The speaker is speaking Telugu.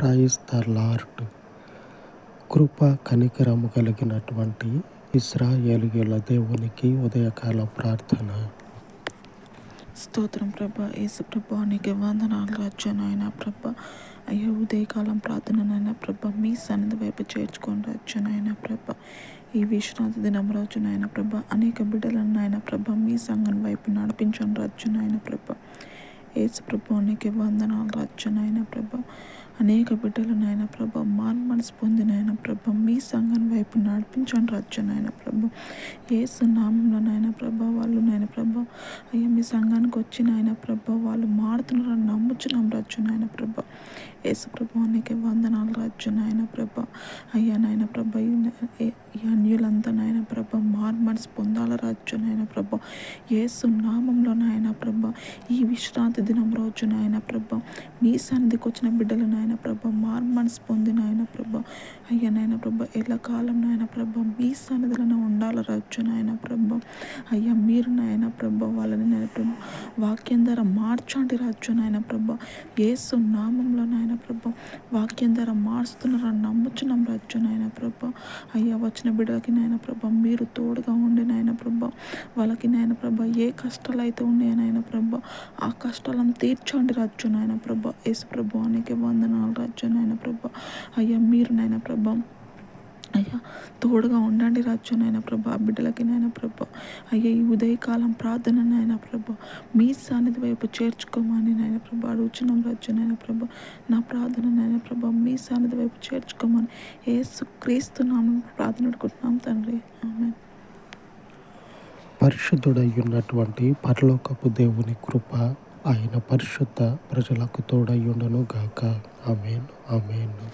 ప్రైజ్ ద లార్డ్ కృప కనికరము కలిగినటువంటి ఇస్రాయేలుల దేవునికి ఉదయకాల ప్రార్థన. స్తోత్రం ప్రభ యేసు ప్రభ నీకు వందనాలు రాజ్య నాయన ప్రభ. అయ్యో ఉదయకాలం ప్రార్థన ప్రభ మీ సన్నిధి వైపు చేర్చుకొని రాజ్య నాయన ప్రభ. ఈ విశ్రాంతి దినం రోజు నాయన ప్రభ అనేక బిడ్డలను నాయన ప్రభ మీ సంఘం వైపు నడిపించండి రాజ్య నాయన ప్రభ. యేసు ప్రభు నీకు వందనాలు. రచ్చనైన నాయన ప్రభ అనేక బిడ్డలు నాయన ప్రభ మాన్ మనసు పొందిన ప్రభ మీ సంఘం వైపు నడిపించండి. రచ్చనైన నాయన ప్రభ ఏసు నామంలో నాయన ప్రభ వాళ్ళు నాయన ప్రభ అయ్యా మీ సంఘానికి వచ్చిన ఆయన ప్రభ వాళ్ళు మారుతున్నారని నమ్ముచున్నాం. రచ్చనైన నాయన ప్రభ యేసు ప్రభు వందనాలు రాజ్య నాయన ప్రభ. అయ్యా నాయన ప్రభ ఈ అన్యులంతా నాయన ప్రభ మార్మన్స్ పొందాల రాజ్య నాయన ప్రభ. ఏసు నామంలో నాయన ప్రభ ఈ విశ్రాంతి దినం రోజు నాయన ప్రభ. మీ సన్నిధికి వచ్చిన బిడ్డలు నాయన ప్రభ మార్మన్స్ పొంది నాయన ప్రభ. అయ్యా నాయన ప్రభ ఎలా కాలం నాయన ప్రభ మీ సన్నిధిలోనే ఉండాల రాజు నాయన ప్రభ. అయ్యా మీరు నాయన ప్రభ వాళ్ళని నాయన ప్రభ వాక్యం ద్వారా మార్చండి రాజు నాయన ప్రభ. ఏసు నామంలో నాయన ప్రభ. వాక్యం ద్వారా మారుస్తున్నారని నమ్ముచున్నాం రాజు నాయన ప్రభ. అయ్యా వచ్చిన బిడ్డలకి నాయన ప్రభ మీరు తోడుగా ఉండి నాయన ప్రభ. వాళ్ళకి నాయన ప్రభ ఏ కష్టాలు అయితే ఉన్నాయో నాయన ప్రభ ఆ కష్టాలను తీర్చండి రాజు నాయన ప్రభ. యేసు ప్రభు అనేక వందనాలు రాజు నాయన ప్రభ. అయ్యా మీరు నాయన ప్రభ. అయ్యా తోడుగా ఉండండి రాజ్యం నాయన ప్రభ బిడ్డలకి నాయన ప్రభ. అయ్యా ఈ ఉదయకాలం ప్రార్థన నాయన ప్రభ. మీ సన్నిధి వైపు చేర్చుకోమని నాయన ప్రభ అడుగుచున్నాం రాజ్యం నాయన ప్రభ. నా ప్రార్థన నాయన ప్రభ మీ సన్నిధి వైపు చేర్చుకోమని ఏసు క్రీస్తు ప్రార్థన అడుగుతున్నాం తండ్రి. ఆమె పరిశుద్ధుడయ్యున్నటువంటి పరలోకపు దేవుని కృప ఆయన పరిశుద్ధ ప్రజలకు తోడయ్యుండను గాక. ఆమెను. ఆమెను.